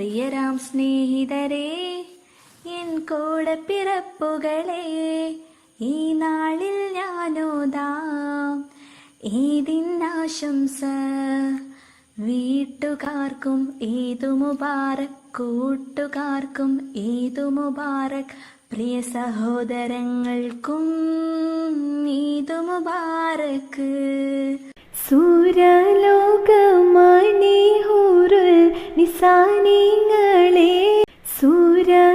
പ്രിയരാം സ്നേഹിതരെ എൻ കൂടെ പിറപ്പുകളെ ഈ നാളിൽ ഞാനോതാം ഈദിനാശംസ വീട്ടുകാർക്കും ഈദു മുബാറക്? കൂട്ടുകാർക്കും ഈദു മുബാറക്? പ്രിയ സഹോദരങ്ങൾക്കും ഈദു മുബാറക്ക് സൂര്യലോകമണിഹൂറുൽ നിസാനിങ്ങളെ. സൂര്യലോകമണിഹൂറുൽ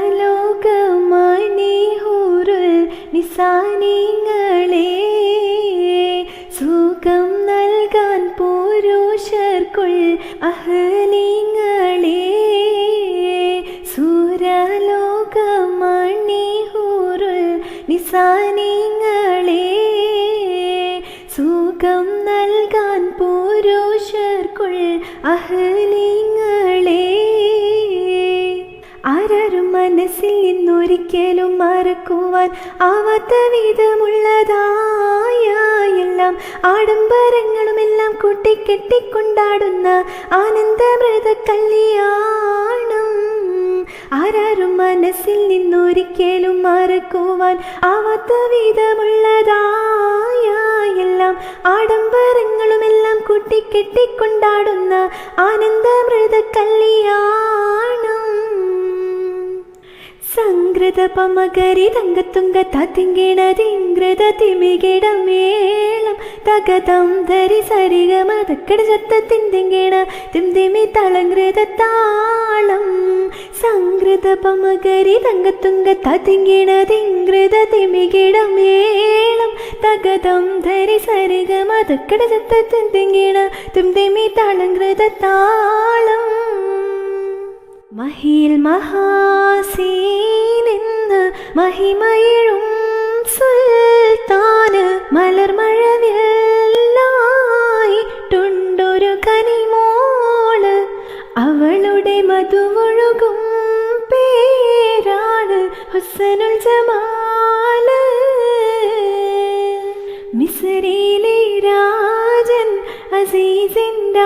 നിസാനിങ്ങളെ. സുഖം നൽകാൻ പുരുഷർക്കുൾ അഹലിങ്ങളെ സൂര്യലോകമണിഹൂറുൽ നിസാനിങ്ങളെ എല്ലാം ആഡംബരങ്ങളും എല്ലാം കൂട്ടിക്കെട്ടിക്കൊണ്ടാടുന്ന ആനന്ദമൃത കല്യാണം ആരാരും മനസ്സിൽ നിന്നൊരിക്കലും മറക്കുവാൻ ആവാത്ത വിധമുള്ളതായ എല്ലാം ആഡംബരങ്ങളുമെല്ലാം കൂട്ടിക്കെട്ടിക്കൊണ്ടാടുന്ന ആനന്ദമൃത കല്യാണം സംഗ്രത പമകരി തങ്കത്തുങ്ക തത്തിങ്കിണതിങ്കൃത തിമികിട മേളം തകതം ധരി സരിഗമ തക്കട ചത്തത്തിന്തിങ്കിണ തിന്തിമി തളങ്കൃത താളം സംഗ്രത പമകരി തങ്കത്തുങ്ക തത്തിങ്കിണതിങ്കൃത തിമികിട മേളം തകതം ധരി സരിഗമ തക്കട ചത്തത്തിന്തിങ്കിണ തിന്തിമി തളങ്കൃത താളം മഹിൽ മഹാസീനെന്ന് മഹിമയിഴും സുൽത്താന് മലർമഴവില്ലായിട്ടുണ്ടൊരു കനിമോൾ അവളുടെ മധുവൊഴുകും പേരാണ് ഹുസനുൽ ജമാൽ. മിസറിയിലെ രാജൻ അസീസിന്റെ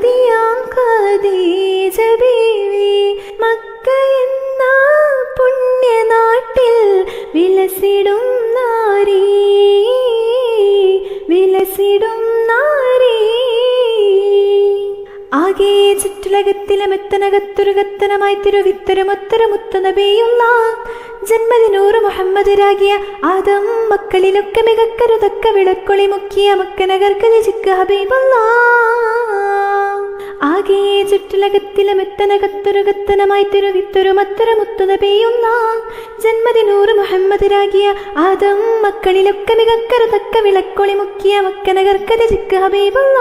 മഹദിയാം ഖദീജ ബീവി മക്ക എന്ന പുണ്യനാട്ടിൽ വിലസിടും നാരീ. വിലസിടും നാരീ. ആകെ ചുറ്റുലകത്തിലെ മെത്തനകത്തുരുകത്തനമായി തിരുവിത്തരമൊത്തരമുത്ത നബിയുള്ള ജന്മദിനൂറ് മുഹമ്മദരാകിയ ആദം മക്കളിലൊക്കെ മികക്കരുതൊക്കെ വിളക്കൊളി മുക്കിയ മക്കനകർക്ക് രചിക്ക ഹബീബല്ല ആകെ ചുറ്റുലകത്തിലെ മെത്തനകത്തുരുകത്തനമായി തിരുവിത്തൊരുമത്തരമുത്തു പെയ്യുന്ന ജന്മദിനൂറ് മുഹമ്മദ് ആദം മക്കളിലൊക്കെ മികക്കരുതൊക്ക വിളക്കൊളി മുക്കിയ മക്കനകർക്ക് രചിക്ക ഹബീബല്ല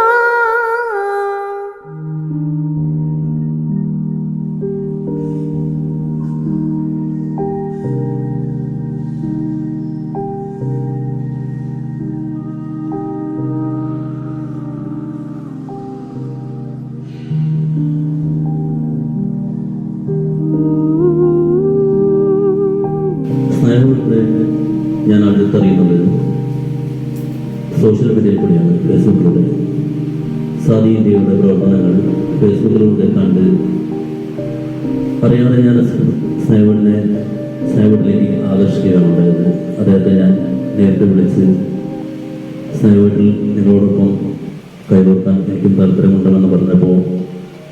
എനിക്കും താല്പര്യമുണ്ടെന്ന് പറഞ്ഞപ്പോൾ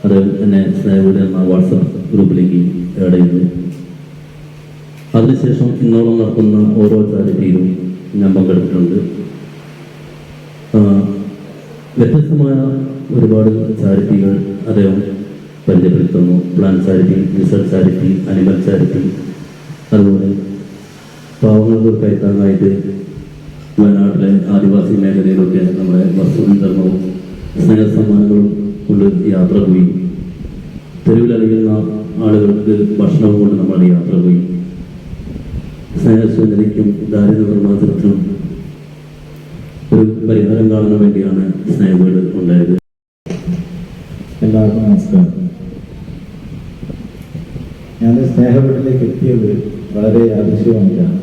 അദ്ദേഹം എന്നെ സ്നേഹയുടെ എന്ന വാട്സപ്പ് ഗ്രൂപ്പിലേക്ക് ആഡ് ചെയ്തു. അതിനുശേഷം ഇന്നോളം നടക്കുന്ന ഓരോ ചാരിറ്റിയിലും ഞാൻ പങ്കെടുത്തിട്ടുണ്ട്. വ്യത്യസ്തമായ ഒരുപാട് ചാരിറ്റികൾ അദ്ദേഹം പരിചയപ്പെടുത്തുന്നു. Plan charity research charity animal charity അതുപോലെ പാവങ്ങൾക്ക് കൈത്താങ്ങായിട്ട് വയനാട്ടിലെ ആദിവാസി മേഖലയിലൊക്കെ നമ്മുടെ വസ്തു ധർമ്മവും സ്നേഹസമ്മാനങ്ങളും കൊണ്ട് യാത്ര പോയി. തെരുവിലറിയുന്ന ആളുകൾക്ക് ഭക്ഷണവും കൊണ്ട് നമ്മൾ യാത്ര പോയി. സ്നേഹശൂന്യതയ്ക്കും ദാരിദ്ര്യ നിർമ്മാർജനത്തിനും ഒരു പരിഹാരം കാണാൻ വേണ്ടിയാണ് സ്നേഹവീട് ഉണ്ടായത്. എല്ലാവർക്കും നമസ്കാരം. ഞാൻ സ്നേഹവീട്ടിലേക്ക് എത്തിയത് വളരെ യാദൃശ്യമായിട്ടാണ്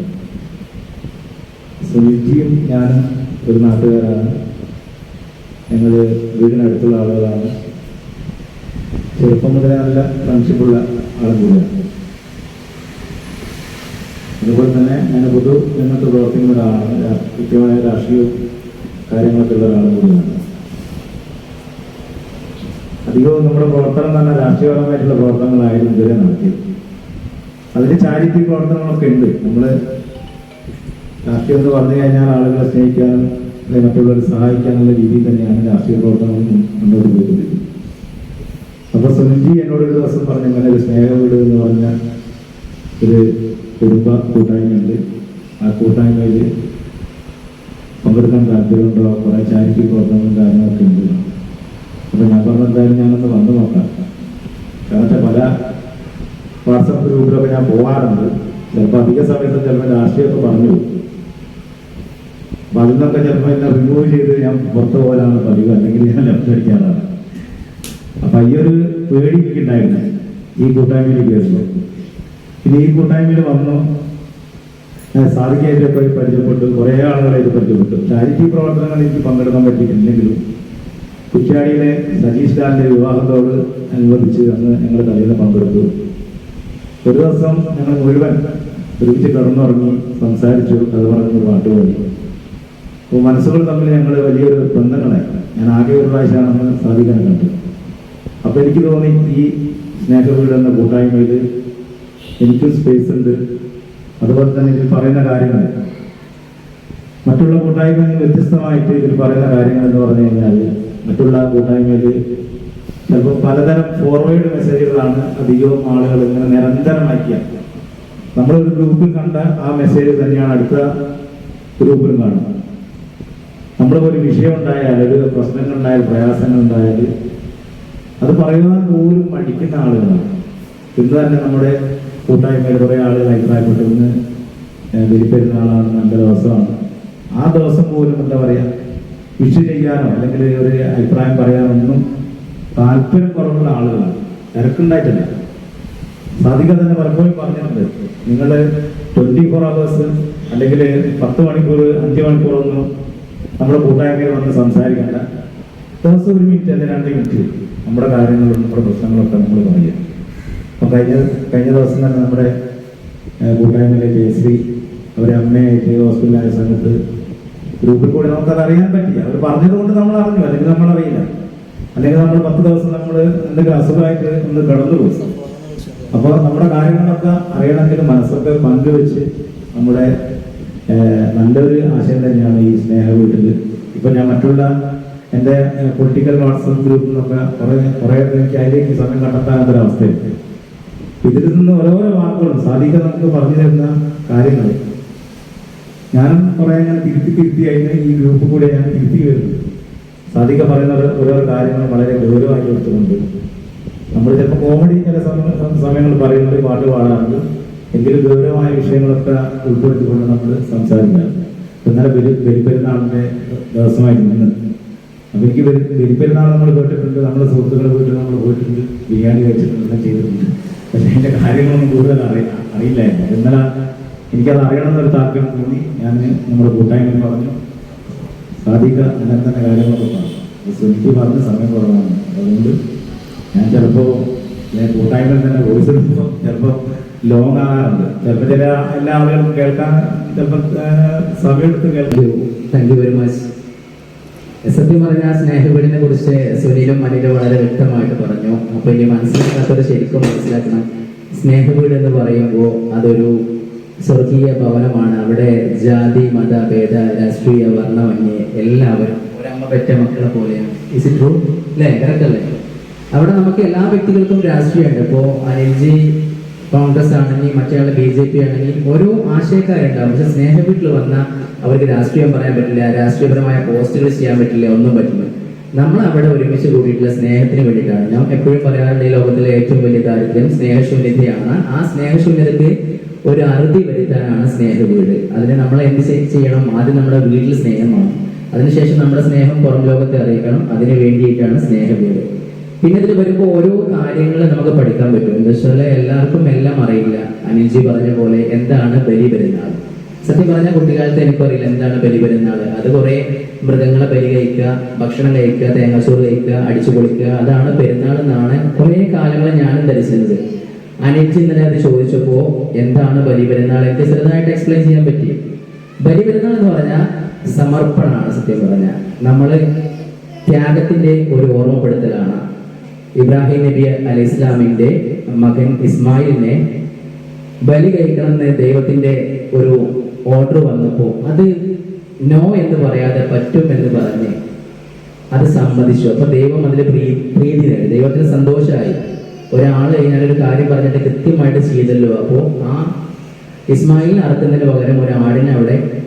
സുനിജിയും ഞാനും ഒരു നാട്ടുകാരാണ്. ഞങ്ങൾ വീടിനടുത്തുള്ള ആളുകളാണ്. ചെറുപ്പം മുതലേ നല്ല ഫ്രണ്ട്ഷിപ്പുള്ള ആളും കൂടെയാണ്. അതുപോലെ തന്നെ ഞാൻ പൊതു രംഗത്ത് പ്രവർത്തിക്കുന്ന ഒരാളാണ്. കൃത്യമായ രാഷ്ട്രീയവും കാര്യങ്ങളൊക്കെ ഉള്ള ഒരാളും കൂടിയാണ്. അധികവും നമ്മുടെ പ്രവർത്തനം തന്നെ രാഷ്ട്രീയപരമായിട്ടുള്ള പ്രവർത്തനങ്ങളായിരുന്നു ഇതുവരെ നടത്തിയത്. അതിൽ ചാരിറ്റി പ്രവർത്തനങ്ങളൊക്കെ ഉണ്ട്. നമ്മൾ രാഷ്ട്രീയം എന്ന് പറഞ്ഞു കഴിഞ്ഞാൽ ആളുകളെ സ്നേഹിക്കാനും അല്ലെങ്കിൽ മറ്റുള്ളവരെ സഹായിക്കാനുള്ള രീതിയിൽ തന്നെയാണ് രാഷ്ട്രീയ പ്രവർത്തനങ്ങൾ മുന്നോട്ട് പോയിക്കൊണ്ടിരിക്കുന്നത് അപ്പൊ സുനിൽജി എന്നോട് ഒരു ദിവസം പറഞ്ഞു അങ്ങനെ ഒരു സ്നേഹവീട് എന്ന് പറഞ്ഞ ഒരു കുടുംബ കൂട്ടായ്മയുണ്ട്. ആ കൂട്ടായ്മയിൽ പങ്കെടുക്കാൻ താല്പര്യമുണ്ടോ? കുറെ ചാരിറ്റി പ്രവർത്തനങ്ങളും കാര്യങ്ങളൊക്കെ ഉണ്ട്. അപ്പൊ ഞാൻ പറഞ്ഞ എന്തായാലും ഞാനൊന്ന് വന്നു നോക്കാം. കാരണം പല വാട്സപ്പ് ഗ്രൂപ്പിലൊക്കെ ഞാൻ പോകാറുണ്ട് ചിലപ്പോൾ അധിക സമയത്ത് ചിലപ്പോൾ രാഷ്ട്രീയമൊക്കെ പറഞ്ഞു പോകും. അപ്പൊ അതിൽ നിന്നൊക്കെ ചിലപ്പോൾ എന്നെ റിമൂവ് ചെയ്ത് ഞാൻ പുറത്തു പോകാനാണ് പതിവ്. അല്ലെങ്കിൽ ഞാൻ ലെഫ്റ്റ് അടിക്കാറാണ് അപ്പൊ ഈ ഒരു പേടി എനിക്കുണ്ടായിരുന്നു. ഈ കൂട്ടായ്മയിലേക്ക് വരുമ്പോൾ പിന്നെ ഈ കൂട്ടായ്മയിൽ വന്നു. സാധിക്കായിട്ട് പോയി പരിചയപ്പെട്ടു. കുറേ ആളുകളായിട്ട് പരിചയപ്പെട്ടു. ചാരിറ്റി പ്രവർത്തനങ്ങൾ എനിക്ക് പങ്കെടുക്കാൻ പറ്റിയിട്ടില്ലെങ്കിലും കുറ്റ്യാടിയിലെ സജീഷ് ലാലിന്റെ വിവാഹത്തോട് അനുബന്ധിച്ച് അന്ന് ഞങ്ങൾ തലയിൽ പങ്കെടുത്തു. ഒരു ദിവസം ഞങ്ങൾ മുഴുവൻ ഒരുമിച്ച് കിടന്നുറങ്ങി സംസാരിച്ചു. അത് പറഞ്ഞു പാട്ട് പാടി. അപ്പോൾ മനസ്സുകൾ തമ്മിൽ ഞങ്ങൾ വലിയൊരു ബന്ധങ്ങളായി. ഞാൻ ആകെ ഒരു പ്രാവശ്യമാണെന്ന് സാധിക്കാൻ കണ്ടു. അപ്പൊ എനിക്ക് തോന്നി ഈ സ്നേഹവീട് എന്ന കൂട്ടായ്മയിൽ എനിക്കും സ്പേസ് ഉണ്ട്. അതുപോലെ തന്നെ ഇതിൽ പറയുന്ന കാര്യങ്ങൾ മറ്റുള്ള കൂട്ടായ്മയിൽ നിന്ന് വ്യത്യസ്തമായിട്ട് ഇതിൽ പറയുന്ന കാര്യങ്ങൾ എന്ന് പറഞ്ഞു കഴിഞ്ഞാൽ മറ്റുള്ള കൂട്ടായ്മയിൽ ചിലപ്പോൾ പലതരം ഫോർവേഡ് മെസ്സേജുകളാണ് അധികവും ആളുകൾ ഇങ്ങനെ നിരന്തരമാക്കിയ. നമ്മളൊരു ഗ്രൂപ്പിൽ കണ്ട ആ മെസ്സേജ് തന്നെയാണ് അടുത്ത ഗ്രൂപ്പിലും കാണുന്നത്. നമ്മൾ ഒരു വിഷയം ഉണ്ടായാൽ ഒരു പ്രയാസങ്ങൾ ഉണ്ടായാൽ അത് പറയുവാൻ പോലും മടിക്കുന്ന ആളുകളാണ്. ഇന്ന് തന്നെ നമ്മുടെ കൂട്ടായ്മയിൽ കുറെ ആളുകൾ അഭിപ്രായപ്പെട്ടു. ഇന്ന് വെളിപ്പെരുന്നാളാണ് നല്ല ദിവസമാണ്. ആ ദിവസം പോലും എന്താ പറയാ വിഷു ചെയ്യാനോ അല്ലെങ്കിൽ ഒരു അഭിപ്രായം പറയാനോ ഒന്നും താല്പര്യം കുറവുള്ള ആളുകളാണ്. തിരക്കുണ്ടായിട്ടില്ല. സാധിക തന്നെ പലപ്പോഴും പറഞ്ഞിട്ടുണ്ട്. നിങ്ങൾ ട്വന്റി ഫോർ അവേഴ്സ് അല്ലെങ്കിൽ പത്ത് മണിക്കൂർ അഞ്ച് മണിക്കൂറൊന്നും നമ്മുടെ കൂട്ടായ്മയിൽ വന്ന് സംസാരിക്കണ്ട ദിവസം ഒരു മിനിറ്റ് അല്ലെങ്കിൽ രണ്ട് മിനിറ്റ് നമ്മുടെ കാര്യങ്ങളും നമ്മുടെ പ്രശ്നങ്ങളൊക്കെ നമ്മൾ പറയുക അപ്പം കഴിഞ്ഞ കഴിഞ്ഞ ദിവസം തന്നെ നമ്മുടെ കൂട്ടായ്മയിലെ ജയശ്രീ അവരെ അമ്മയായിട്ട് ഹോസ്പിറ്റലായ സമയത്ത് ഗ്രൂപ്പിൽ കൂടി നമുക്കത് അറിയാൻ പറ്റി. അവർ പറഞ്ഞത് കൊണ്ട് നമ്മൾ അറിഞ്ഞു. അല്ലെങ്കിൽ നമ്മൾ അറിയില്ല. അല്ലെങ്കിൽ നമ്മൾ പത്ത് ദിവസം നമ്മൾ എന്തെങ്കിലും അസുഖമായിട്ട് ഒന്ന് പോകും അപ്പോൾ നമ്മുടെ കാര്യങ്ങളൊക്കെ അറിയണമെങ്കിൽ മനസ്സൊക്കെ പങ്കുവെച്ച് നമ്മുടെ നല്ലൊരു ആശയം തന്നെയാണ് ഈ സ്നേഹ വീട്ടിൽ ഇപ്പൊ ഞാൻ മറ്റുള്ള എന്റെ പൊളിറ്റിക്കൽ വാട്സപ്പ് ഗ്രൂപ്പിൽ നിന്നൊക്കെ കുറെ കുറെ എനിക്ക് അതിലേക്ക് സമയം കണ്ടെത്താത്തൊരവസ്ഥയുണ്ട് ഇതിൽ നിന്ന് ഓരോരോ വാക്കുകളും സാധിക്കാൻ നമുക്ക് പറഞ്ഞു തരുന്ന കാര്യങ്ങൾ. ഞാനും കുറെ ഞാൻ തിരുത്തി തിരുത്തി അതിന് ഈ ഗ്രൂപ്പ് കൂടെ ഞാൻ തിരുത്തി വരുന്നു. സാധിക്ക പറയുന്ന ഓരോ- കാര്യങ്ങൾ വളരെ ഗൗരവമായി എടുത്തുകൊണ്ട് നമ്മൾ ചിലപ്പോൾ കോമഡി ചില സമയ- സമയങ്ങൾ പറയുന്നത് പാട്ട് പാടാറുണ്ട്. എങ്കിലും ഗൗരവമായ വിഷയങ്ങളൊക്കെ ഉൾപ്പെടുത്തിക്കൊണ്ട് നമ്മൾ സംസാരിക്കാറ് ഇന്നലെ ബലി ബലിപ്പെരുന്നാളിന്റെ ദിവസമായിരുന്നു ഇന്ന്. അപ്പൊ എനിക്ക് ബലി- ബലിപ്പെരുന്നാൾ നമ്മൾ കേട്ടിട്ടുണ്ട്. നമ്മുടെ സുഹൃത്തുക്കളെ വീട്ടിൽ നമ്മൾ പോയിട്ടുണ്ട്. ബിരിയാണി കഴിച്ചിട്ടുണ്ട് ചെയ്തിട്ടുണ്ട്. പക്ഷെ അതിന്റെ കാര്യങ്ങളൊന്നും കൂടുതൽ അറിയ അറിയില്ലായിരുന്നു. ഇന്നലെ എനിക്കത് അറിയണമെന്നൊരു താല്പര്യം തോന്നി. ഞാൻ നമ്മുടെ കൂട്ടായ്മ പറഞ്ഞു സാധിക്ക അങ്ങനെ തന്നെ കാര്യങ്ങളൊക്കെ പറഞ്ഞു. എനിക്ക് പറഞ്ഞ സമയം കുറവാണ്. അതുകൊണ്ട് ഞാൻ ചിലപ്പോ ഞാൻ കൂട്ടായ്മയിൽ തന്നെ വോയിസ് എടുക്കുമ്പോൾ ചിലപ്പോ ലോങ് ആകാറുണ്ട് ചിലപ്പോൾ ചില എല്ലാ ആളുകളും കേൾക്കാൻ ചിലപ്പോൾ സമയം എടുത്ത് കേൾക്കും. താങ്ക് യു വെരി മച്ച് സത്യം പറഞ്ഞാൽ സ്നേഹവീടിനെ കുറിച്ച് സുനിലും മനിലും വളരെ വ്യക്തമായിട്ട് പറഞ്ഞു. അപ്പൊ ഇനി മനസ്സിലാക്കാത്തവർ ശരിക്കും മനസ്സിലാക്കണം. സ്നേഹവീട് എന്ന് പറയുമ്പോൾ അതൊരു സ്വർഗീയ ഭവനമാണ്. അവിടെ ജാതി മത ഭേദ രാഷ്ട്രീയ വർണമന്യേ എല്ലാവരും ഒരമ്മ പെറ്റ മക്കളെ പോലെയാണ്. ഇസ് ഇറ്റ് ട്രൂ അല്ലേ? കറക്റ്റ് അല്ലേ? അവിടെ നമുക്ക് എല്ലാ വ്യക്തികൾക്കും രാഷ്ട്രീയമുണ്ട്. ഇപ്പോൾ അനിൽജി കോൺഗ്രസ് ആണെങ്കിൽ മറ്റേ ബി ജെ പി ആണെങ്കിൽ ഓരോ ആശയക്കാരുണ്ടാവും. പക്ഷെ സ്നേഹ വീട്ടിൽ വന്നാൽ അവർക്ക് രാഷ്ട്രീയം പറയാൻ പറ്റില്ല രാഷ്ട്രീയപരമായ പോസ്റ്റുകൾ ചെയ്യാൻ പറ്റില്ല ഒന്നും പറ്റില്ല. നമ്മൾ അവിടെ ഒരുമിച്ച് കൂടിയിട്ടുള്ള സ്നേഹത്തിന് വേണ്ടിയിട്ടാണ്. ഞാൻ എപ്പോഴും പറയാറുണ്ട് ഈ ലോകത്തിലെ ഏറ്റവും വലിയ ദാരിദ്ര്യം സ്നേഹശൂന്യതയാണ്. ആ സ്നേഹശൂന്യതയ്ക്ക് ഒരു അറുതി വരുത്താനാണ് സ്നേഹ വീട് അതിന് നമ്മൾ എന്ത് ചെയ്യണം? ആദ്യം നമ്മുടെ വീട്ടിൽ സ്നേഹമാണ് അതിനുശേഷം നമ്മുടെ സ്നേഹം പുറം ലോകത്തെ അറിയിക്കണം. അതിന് വേണ്ടിയിട്ടാണ് സ്നേഹ വീട് പിന്നെ ഇതിൽ വരുമ്പോൾ ഓരോ കാര്യങ്ങൾ നമുക്ക് പഠിക്കാൻ പറ്റും. എന്താ വെച്ചാൽ എല്ലാവർക്കും എല്ലാം അറിയില്ല. അനിൽജി പറഞ്ഞ പോലെ എന്താണ് ബലി പെരുന്നാൾ സത്യം പറഞ്ഞ കുട്ടിക്കാലത്ത് എനിക്കറിയില്ല എന്താണ് ബലി പെരുന്നാൾ അത് കുറെ മൃഗങ്ങളെ ബലി കഴിക്കുക ഭക്ഷണം കഴിക്കുക തേങ്ങാച്ചോറ് കഴിക്കുക അടിച്ചു പൊളിക്കുക. അതാണ് പെരുന്നാൾ എന്നാണ് കുറെ കാലങ്ങൾ ഞാനും ധരിച്ചിരുന്നത്. അനിൽജി ഇന്നലെ അത് ചോദിച്ചപ്പോ എന്താണ് ബലി പെരുന്നാൾ എനിക്ക് ചെറുതായിട്ട് എക്സ്പ്ലെയിൻ ചെയ്യാൻ പറ്റി. ബലി പെരുന്നാൾ എന്ന് പറഞ്ഞാൽ സമർപ്പണമാണ് സത്യം പറഞ്ഞാൽ നമ്മൾ ത്യാഗത്തിന്റെ ഒരു ഓർമ്മപ്പെടുത്തലാണ്. ഇബ്രാഹിം നബി അലൈഹി മകൻ ഇസ്മായിലിനെ ബലി കഴിക്കണമെന്ന് ദൈവത്തിന്റെ ഒരു ഓർഡർ വന്നപ്പോൾ അത് നോ എന്ന് പറയാതെ പറ്റും എന്ന് പറഞ്ഞ് അത് സമ്മതിച്ചു. അപ്പൊ ദൈവം അതിൽ പ്രീ പ്രീതി നേടി. ദൈവത്തിന് സന്തോഷമായി. ഒരാൾ ഞാനൊരു കാര്യം പറഞ്ഞിട്ട് കൃത്യമായിട്ട് ചെയ്തല്ലോ. അപ്പോ ആ ഇസ്മായിൽ അറക്കുന്നതിന് പകരം ഒരാടിനെ അവിടെ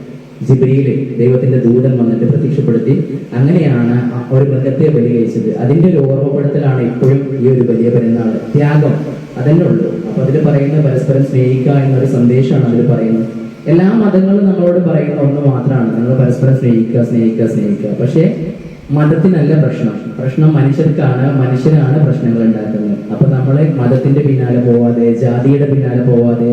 ജിബ്രീൽ ദൈവത്തിന്റെ ദൂതൻ വന്നിട്ട് പ്രത്യക്ഷപ്പെടുത്തി അങ്ങനെയാണ് ഒരു മൃഗത്തെ ബലി കഴിച്ചത് അതിന്റെ ഒരു ഓർമ്മപ്പെടുത്തലാണ് ഇപ്പോഴും ഈ ഒരു വലിയ പെരുന്നാൾ ത്യാഗം അതന്നെ ഉള്ളൂ. അപ്പൊ അതിൽ പറയുന്ന പരസ്പരം സ്നേഹിക്കുക എന്നൊരു സന്ദേശമാണ് അതിൽ പറയുന്നത്. എല്ലാ മതങ്ങളും നമ്മളോട് പറയുന്ന ഒന്ന് മാത്രമാണ്. നിങ്ങൾ പരസ്പരം സ്നേഹിക്കുക സ്നേഹിക്കുക സ്നേഹിക്കുക. പക്ഷേ മതത്തിനല്ല പ്രശ്നം. പ്രശ്നം മനുഷ്യർക്കാണ് മനുഷ്യരാണ് പ്രശ്നങ്ങൾ ഉണ്ടാക്കുന്നത്. അപ്പൊ നമ്മളെ മതത്തിന്റെ പിന്നാലെ പോവാതെ ജാതിയുടെ പിന്നാലെ പോവാതെ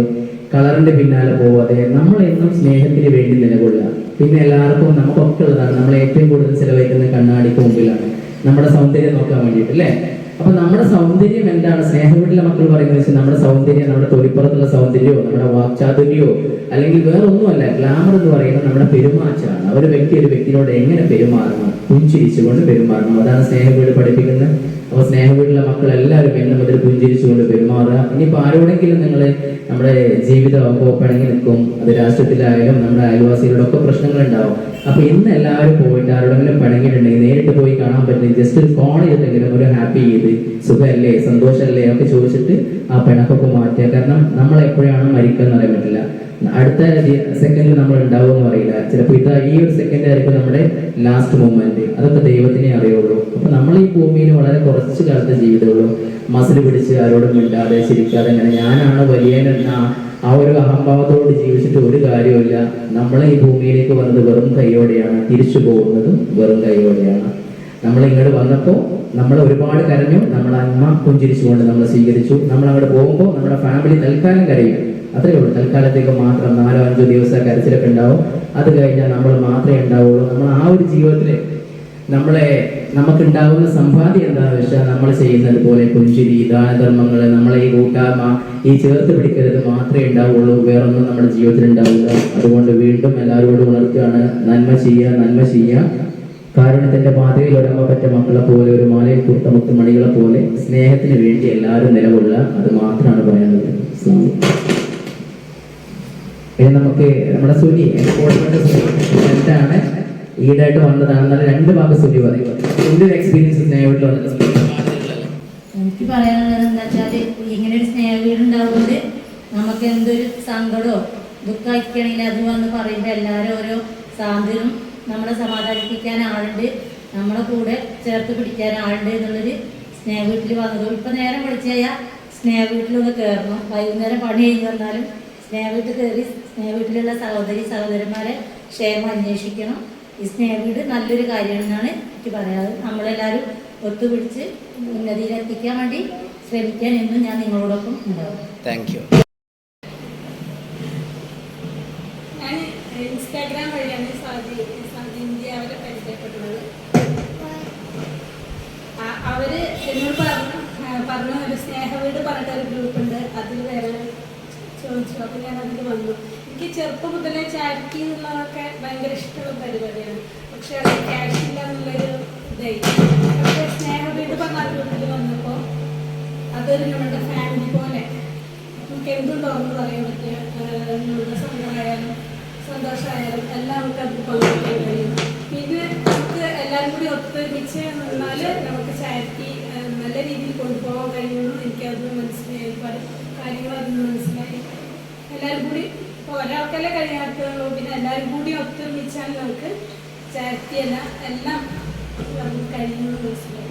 കളറിന്റെ പിന്നാലെ പോവാതെ നമ്മൾ എന്നും സ്നേഹത്തിന് വേണ്ടി നിലകൊള്ളുക. പിന്നെ എല്ലാവർക്കും നമുക്കൊക്കെ ഉള്ളതാണ്. നമ്മൾ ഏറ്റവും കൂടുതൽ ചിലവഴിക്കുന്ന കണ്ണാടിക്ക് മുമ്പിലാണ്. നമ്മുടെ സൗന്ദര്യം നോക്കാൻ വേണ്ടിയിട്ട് അല്ലേ? അപ്പൊ നമ്മുടെ സൗന്ദര്യം എന്താണ്? സ്നേഹവീട്ടിലെ മക്കൾ പറയുന്നത് വെച്ചാൽ നമ്മുടെ സൗന്ദര്യം നമ്മുടെ തൊലിപ്പുറത്തുള്ള സൗന്ദര്യമോ നമ്മുടെ വാക്ചാതുര്യമോ അല്ലെങ്കിൽ വേറെ ഒന്നുമല്ല ഗ്ലാമർ എന്ന് പറയുന്നത് നമ്മുടെ പെരുമാറ്റമാണ്. ഒരു വ്യക്തി ഒരു വ്യക്തിയോട് എങ്ങനെ പെരുമാറണം? പുഞ്ചിരിച്ചുകൊണ്ട് പെരുമാറണം. അതാണ് സ്നേഹവീട് പഠിപ്പിക്കുന്നത്. അപ്പൊ സ്നേഹവീട്ടിലെ മക്കൾ എല്ലാവരും എന്നെ മുതൽ പുഞ്ചിരിച്ചുകൊണ്ട് പെരുമാറുക. ഇനിയിപ്പോ ആരോടെങ്കിലും നിങ്ങൾ നമ്മുടെ ജീവിതം പിണങ്ങി നിൽക്കും അത് രാഷ്ട്രത്തിലായാലും നമ്മുടെ അയൽവാസികളോടൊക്കെ പ്രശ്നങ്ങൾ ഉണ്ടാവും അപ്പൊ ഇന്ന് എല്ലാവരും പോയിട്ട് ആരോടെങ്കിലും പിണങ്ങിയിട്ടുണ്ടെങ്കിൽ നേരിട്ട് പോയി കാണാൻ പറ്റില്ല ജസ്റ്റ് ഒരു കോൾ ചെയ്തിട്ടെങ്കിലും ഒരു ഹാപ്പി ചെയ്ത് സുഖമല്ലേ സന്തോഷമല്ലേ ഒക്കെ ചോദിച്ചിട്ട് ആ പിണക്കൊക്കെ മാറ്റുക. കാരണം നമ്മൾ എപ്പോഴാണ് മരിക്കുക എന്ന് അറിയാൻ പറ്റില്ല. അടുത്ത സെക്കൻഡിൽ നമ്മൾ ഉണ്ടാവും എന്ന് അറിയില്ല ചിലപ്പോൾ ഇതാ ഈ ഒരു സെക്കൻഡ് ആയിരിക്കും നമ്മുടെ ലാസ്റ്റ് മൊമെന്റ് അതൊക്കെ ദൈവത്തിനെ അറിയുള്ളൂ. അപ്പൊ നമ്മൾ ഈ ഭൂമിയിൽ വളരെ കുറച്ച് കാലത്തെ ജീവിതമുള്ളൂ മസിൽ പിടിച്ച് ആരോടും മിണ്ടാതെ ചിരിക്കാതെ അങ്ങനെ ഞാനാണ് വലിയനെന്ന ആ ഒരു അഹംഭാവത്തോട് ജീവിച്ചിട്ട് ഒരു കാര്യമില്ല നമ്മൾ ഈ ഭൂമിയിലേക്ക് വന്നത് വെറും കൈയോടെയാണ്. തിരിച്ചു പോകുന്നതും വെറും കൈയോടെയാണ്. നമ്മൾ ഇങ്ങോട്ട് വന്നപ്പോൾ നമ്മൾ ഒരുപാട് കരഞ്ഞു. നമ്മളെ അമ്മ പുഞ്ചിരിച്ചുകൊണ്ട് നമ്മൾ സ്വീകരിച്ചു. നമ്മൾ അങ്ങോട്ട് പോകുമ്പോൾ നമ്മുടെ ഫാമിലി തൽക്കാലം കരയും അത്രേ ഉള്ളൂ. തൽക്കാലത്തേക്ക് മാത്രം നാലോ അഞ്ചോ ദിവസം കരച്ചിലൊക്കെ ഉണ്ടാവും. അത് കഴിഞ്ഞാൽ നമ്മൾ മാത്രമേ ഉണ്ടാവുള്ളൂ. നമ്മൾ ആ ഒരു ജീവിതത്തിൽ നമ്മളെ നമുക്ക് നമുക്കുണ്ടാകുന്ന സമ്പാദ്യം എന്താണെന്ന് വെച്ചാൽ നമ്മൾ ചെയ്യുന്നത് പോലെ പുഞ്ചിരി ദാനധർമ്മങ്ങൾ നമ്മളെ ഈ കൂട്ടായ്മ ഈ ചേർത്ത് പിടിക്കരുത് മാത്രമേ ഉണ്ടാവുള്ളൂ. വേറൊന്നും നമ്മുടെ ജീവിതത്തിൽ ഉണ്ടാവില്ല. അതുകൊണ്ട് വീണ്ടും എല്ലാവരോടും ഉണർത്തുകയാണ്. നന്മ ചെയ്യുക നന്മ ചെയ്യുക. കാരണത്തിന്റെ പാതയിൽ പറ്റ മക്കളെ പോലെ ഒരു മാലയിൽ കൂട്ട മുത്തുമണികളെ പോലെ സ്നേഹത്തിന് വേണ്ടി എല്ലാവരും നിലകൊള്ളുക. അത് മാത്രമാണ് പറയാനുള്ളത്. ഇനി നമുക്ക് നമ്മുടെ സുനി എന്താണ് ഈടായിട്ട് വന്നതാണ്. എന്നാൽ രണ്ട് ഭാഗം സുനി പറയും. എന്റെ ഒരു എക്സ്പീരിയൻസ് സ്നേഹമായിട്ട് വന്നത് എനിക്ക് പറയാനുള്ളത് എന്താ വെച്ചാൽ ഇങ്ങനെ ഒരു സ്നേഹ വീടുണ്ടാവുന്നത് നമുക്ക് എന്തൊരു സങ്കടമോ ദുഃഖമായിരിക്കണമെങ്കിൽ അത് വന്ന് പറയുമ്പോൾ എല്ലാവരും ഓരോ സാന്ത്വനം നമ്മളെ സമാധാനിപ്പിക്കാൻ ആളുണ്ട്. നമ്മളെ കൂടെ ചേർത്ത് പിടിക്കാൻ ആളുണ്ട് എന്നുള്ളൊരു സ്നേഹ വീട്ടിൽ വന്നതും. ഇപ്പം നേരം വിളിച്ചാൽ സ്നേഹ വീട്ടിലൊന്ന് കയറണം വൈകുന്നേരം പണി കഴിഞ്ഞ് വന്നാലും സ്നേഹ വീട്ടിൽ കയറി സ്നേഹ വീട്ടിലുള്ള സഹോദരി സഹോദരന്മാരെ ക്ഷേമം അന്വേഷിക്കണം. ഈ സ്നേഹവീട് നല്ലൊരു കാര്യമാണെന്നാണ് എനിക്ക് പറയാറ്. നമ്മളെല്ലാവരും ഒത്തുപിടിച്ച് ഉന്നതിയിലെത്തിക്കാൻ വേണ്ടി ശ്രമിക്കാൻ എന്നും ഞാൻ നിങ്ങളോടൊപ്പം ഉണ്ടാവും. താങ്ക് യു ഞാൻ ഇൻസ്റ്റാഗ്രാം വഴിയാണ് ഇന്ത്യ അവരെ പരിചയപ്പെട്ടത്. അവർ എന്നോട് പറഞ്ഞു പറഞ്ഞു ഒരു സ്നേഹവീട് പറഞ്ഞിട്ട് ഒരു ഗ്രൂപ്പ് ഉണ്ട് അതിൽ വേറെ ചോദിച്ചു. അപ്പോൾ ഞാൻ അതിൽ വന്നു. എനിക്ക് ചെറുപ്പം മുതലേ ചാരിറ്റി എന്നുള്ളതൊക്കെ ഭയങ്കര ഇഷ്ടമുള്ള പരിപാടിയാണ്. പക്ഷെ അത് ക്യാഷ് ഇല്ല എന്നുള്ളൊരു ഇതായി. പക്ഷേ സ്നേഹവീട് പറഞ്ഞ വന്നപ്പോൾ അതൊരു നമ്മുടെ ഫാമിലി പോലെ. നമുക്ക് എന്തും തുറന്ന് പറയാൻ പറ്റിയ നമ്മുടെ സങ്കടമായാലും സന്തോഷമായാലും എല്ലാം നമുക്ക് അത് പങ്കുവയ്ക്കാൻ കഴിയും. പിന്നെ നമുക്ക് എല്ലാവരും കൂടി ഒത്തൊരുമിച്ച് നിന്നാൽ നമുക്ക് ചാരിറ്റി നല്ല രീതിയിൽ കൊണ്ടുപോകാൻ കഴിയുമെന്ന് എനിക്കത് മനസ്സിലായി. ഒരുപാട് കാര്യങ്ങൾ അതിൽ മനസ്സിലായി. എല്ലാവരും കൂടി ഇപ്പോൾ ഒരാൾക്കല്ലേ കഴിയാത്തുള്ളൂ പിന്നെ എല്ലാരും കൂടി ഒത്തൊരുമിച്ചാൽ നമുക്ക് ചാരിറ്റി അല്ല എല്ലാം നമുക്ക് മനസ്സിലായി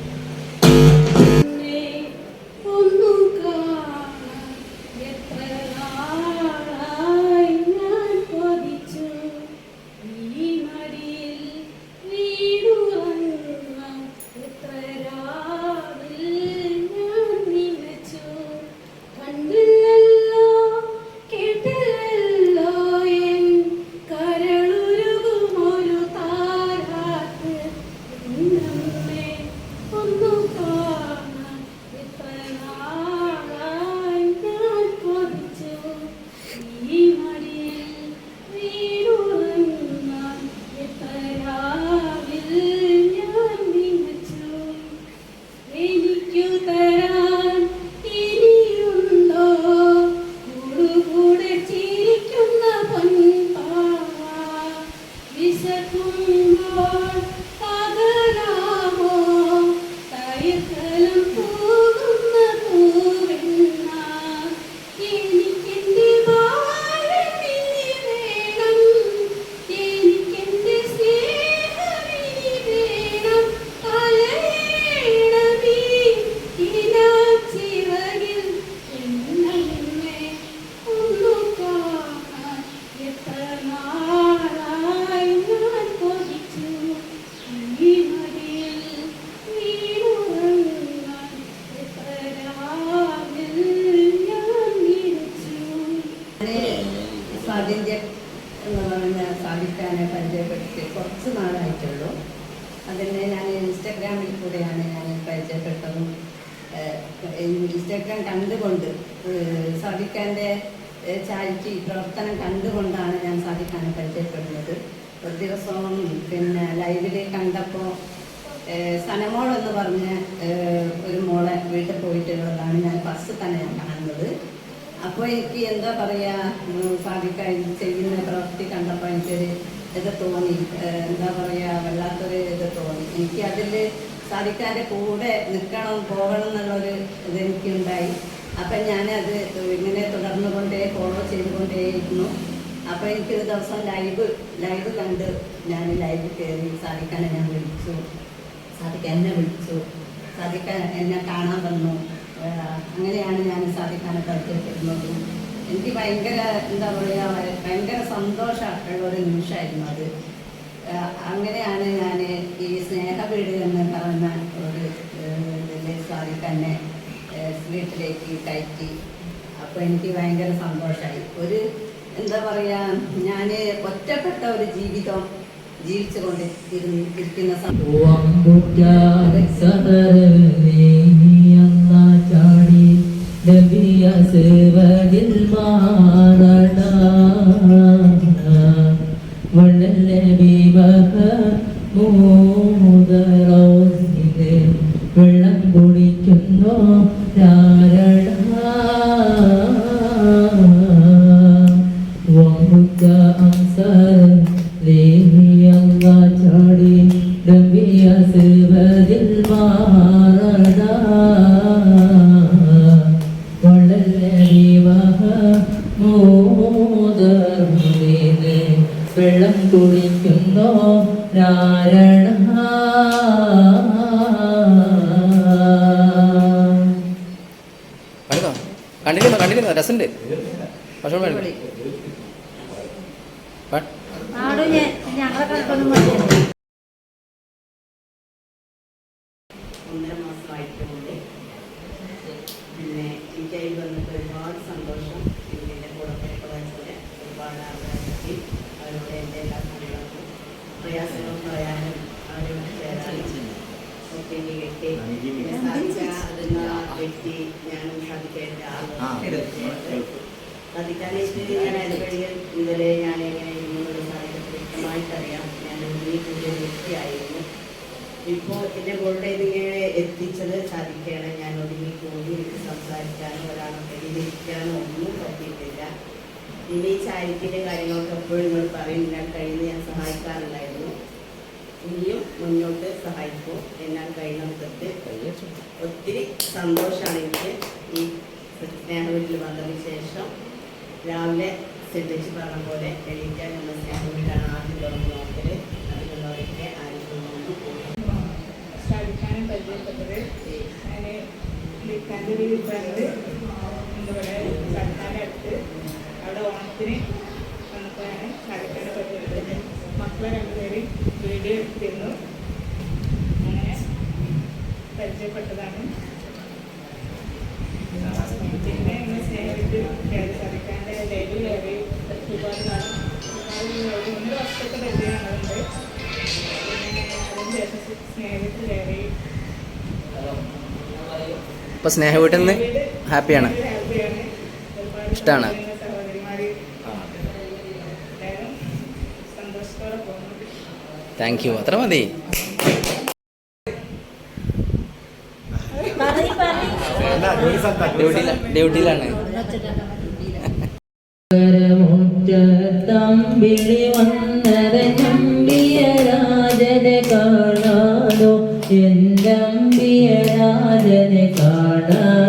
ഇൻസ്റ്റഗ്രാം കണ്ടുകൊണ്ട് സാദിഖാന്റെ ചാരിറ്റി പ്രവർത്തനം കണ്ടുകൊണ്ടാണ് ഞാൻ സാദിഖാനെ പരിചയപ്പെടുന്നത്. ഒരു ദിവസവും പിന്നെ ലൈവിൽ കണ്ടപ്പോൾ സനമോൾ എന്ന് പറഞ്ഞ ഒരു മോളെ വീട്ടിൽ പോയിട്ടുള്ളതാണ് ഞാൻ ഫസ്റ്റ് തന്നെ ഞാൻ കാണുന്നത്. അപ്പോൾ എനിക്ക് എന്താ പറയുക സാധിക്കാൻ ചെയ്യുന്ന പ്രവൃത്തി കണ്ടപ്പോൾ എനിക്കൊരു ഇത് തോന്നി. എന്താ പറയുക വല്ലാത്തൊരു ഇത് തോന്നി. എനിക്ക് അതിൽ സാധിക്കാന്റെ കൂടെ നിൽക്കണം പോകണം എന്നുള്ളൊരു ഞാനത് ഇങ്ങനെ തുടർന്നുകൊണ്ടേ ഫോളോ ചെയ്തുകൊണ്ടേയിരുന്നു അപ്പോൾ എനിക്കൊരു ദിവസം ലൈവ് ലൈവ് കണ്ട് ഞാൻ ലൈവ് കയറി സാധിക്കാനെ ഞാൻ വിളിച്ചു. സാധിക്ക എന്നെ വിളിച്ചു. സാധിക്ക എന്നെ കാണാൻ വന്നു. അങ്ങനെയാണ് ഞാൻ സാധിക്കാനെ പരിചയപ്പെടുന്നത്. എനിക്ക് ഭയങ്കര എന്താ പറയുക ഭയങ്കര സന്തോഷമുള്ള ഒരു നിമിഷമായിരുന്നു അത്. അങ്ങനെയാണ് ഞാൻ ഈ സ്നേഹവീട് എന്ന് പറയുന്ന ഒരു ഏഹ് ഇതിൽ വീട്ടിലേക്ക് കയറ്റി അപ്പോൾ എനിക്ക് ഭയങ്കര സന്തോഷമായി ഒരു എന്താ പറയുക ഞാൻ ഒറ്റപ്പെട്ട ഒരു ജീവിതം ജീവിച്ചു കൊണ്ട് ഇരിക്കുന്ന സമയം. കണ്ടോ കണ്ടില്ല? രസണ്ട്. രസമുണ്ട് ഭക്ഷണം വേണ്ട ആടും ഞങ്ങളെ കണക്കൊന്നും മതിയാണ് ഒന്നര മാസമായിട്ടുണ്ട് പിന്നെ എനിക്ക് അതിൽ വന്നിട്ട് ഒരുപാട് സന്തോഷം ഇതിന്റെ കൂടെ പേപ്പറേഴ്സിന് ഒരുപാട് ആൾക്കാർക്ക് അവരോട് എന്റെ എല്ലാ സങ്കടങ്ങളും പ്രയാസങ്ങളും പറയാനും അവരോട് ചേരാനും ഒക്കെ എനിക്ക് കിട്ടി പിന്നെ സാധിച്ച എന്ന വ്യക്തി ഞാനും സാധിക്കേണ്ട സാധിക്കാനായിട്ട് ഞാൻ അതിനുവേണ്ടിയിൽ ഇന്നലെ ഞാൻ എങ്ങനെ ഇരുന്നത് സാധിക്കത്തിൽ വ്യക്തമായിട്ടറിയാം. ഞാൻ പുതിയ വ്യക്തിയായിരുന്നു. ഇപ്പോൾ എന്റെ കൂടെ ഇതിങ്ങനെ എത്തിച്ചത് സാധിക്കുകയാണ്. ഞാൻ ഒതുങ്ങി കൂടി എനിക്ക് സംസാരിക്കാനോ ഒരാളെ പരിഹരിക്കാനോ ഒന്നും പറ്റിയിട്ടില്ല. ഇനി ചാരിറ്റിന്റെ കാര്യങ്ങളൊക്കെ എപ്പോഴും നിങ്ങൾ പറയും. ഞാൻ കഴിയുന്ന ഞാൻ സഹായിക്കാറുണ്ടായിരുന്നു ഇനിയും മുന്നോട്ട് സഹായിക്കും. എന്നാൽ കഴിയുന്ന വിധത്തിൽ ഒത്തിരി സന്തോഷമാണ് എനിക്ക് ഈ സ്നേഹവീട്ടിൽ വന്നതിന് ശേഷം. രാവിലെ സിദ്ധിച്ച് പറഞ്ഞ പോലെ എണീറ്റാൽ നമ്മൾ സ്നേഹവീട്ടാണ് ആദ്യം തുറന്ന് നോക്കൽ. അതിലുള്ളവരൊക്കെ പോകും ഞാൻ പരിചയപ്പെട്ടത് അവിടെ ഓണത്തിന് വന്നപ്പോഴാണ് ഷാരിഖാനെ പരിചയപ്പെട്ടത് മക്കളെ രണ്ടുപേരും വീഡിയോ എടുത്തിരുന്നു. അങ്ങനെ പരിചയപ്പെട്ടതാണ്. പിന്നെ ഇന്ന് സ്നേഹിച്ച് ഷാരിഖാന്റെ ലൈവ് കയറി ഒരുപാട് കാലം ഒരുപാട് മൂന്ന് വർഷത്തെ അതിനുശേഷം സ്നേഹിച്ച് കയറി. ഇപ്പൊ സ്നേഹ വീട്ടിൽ നിന്ന് ഹാപ്പിയാണ്. ഇഷ്ടാണ്. താങ്ക് യു അത്ര മതി. ഡ്യൂട്ടിയില ഡ്യൂട്ടിയിലാണ്. തമ്പിളി വന്നത് നമ്പിയ രാജനെ കാണാനോ? എന്തമ്പിയ രാജനെ കാണാനോ?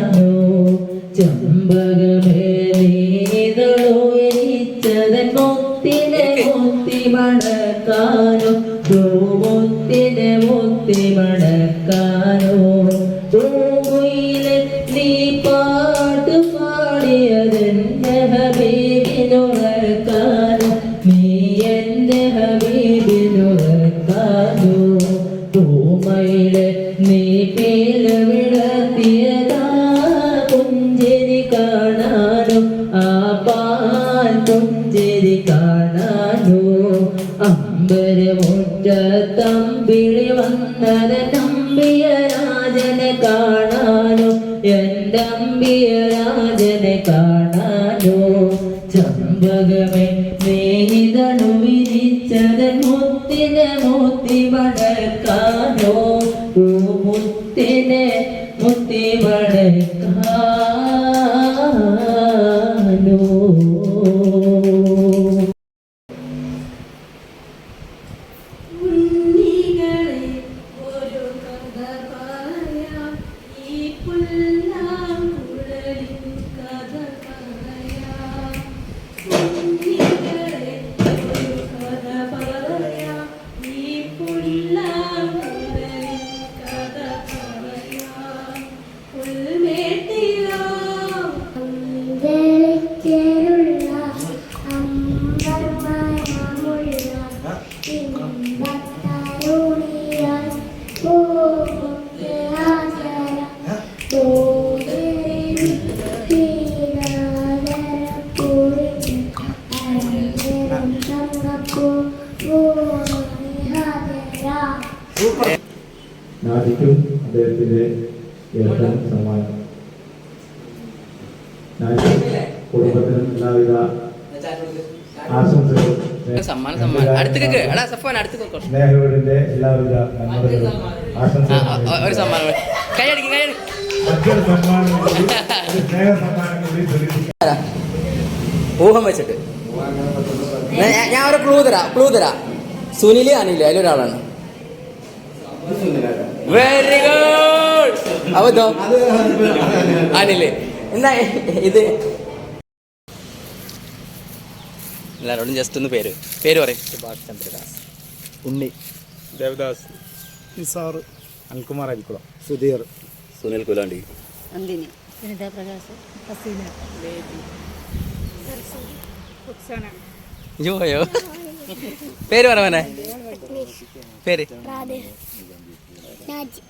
അമ്പിയ രാജനെ കാണാനോ? ചമ്പകമേ സ്നേഹിതനു വിരിച്ചത് മുത്തിനെ മുത്തി മടക്കാനോ മുത്തിനെ മുത്തി മടക്കാനോ ഊഹം വെച്ചിട്ട്. ഞാൻ- ഒരു ക്ലൂ തരാം ക്ലൂ തരാം. സുനിൽ അനിൽ അതിലൊരാളാണ് വെരി ഗുഡ് അബദ്ധോ അനിൽ. എന്താ ഇത്? എല്ലാവരോടും ജസ്റ്റ് ഒന്ന് പേര്. പേര് പറയും. സുഭാഷ് ചന്ദ്രദാസ്. ഉണ്ണി. ദേവദാസ്. നിസാർ. അൽകുമാർ അരിക്കുളം. സുധീർ. സുനിൽ കുലാണ്ടി. നന്ദിനി സുനിത പ്രകാശ് ഹസീന. ജോയോ പേര് പറ മോനെ. പേര്. നാജി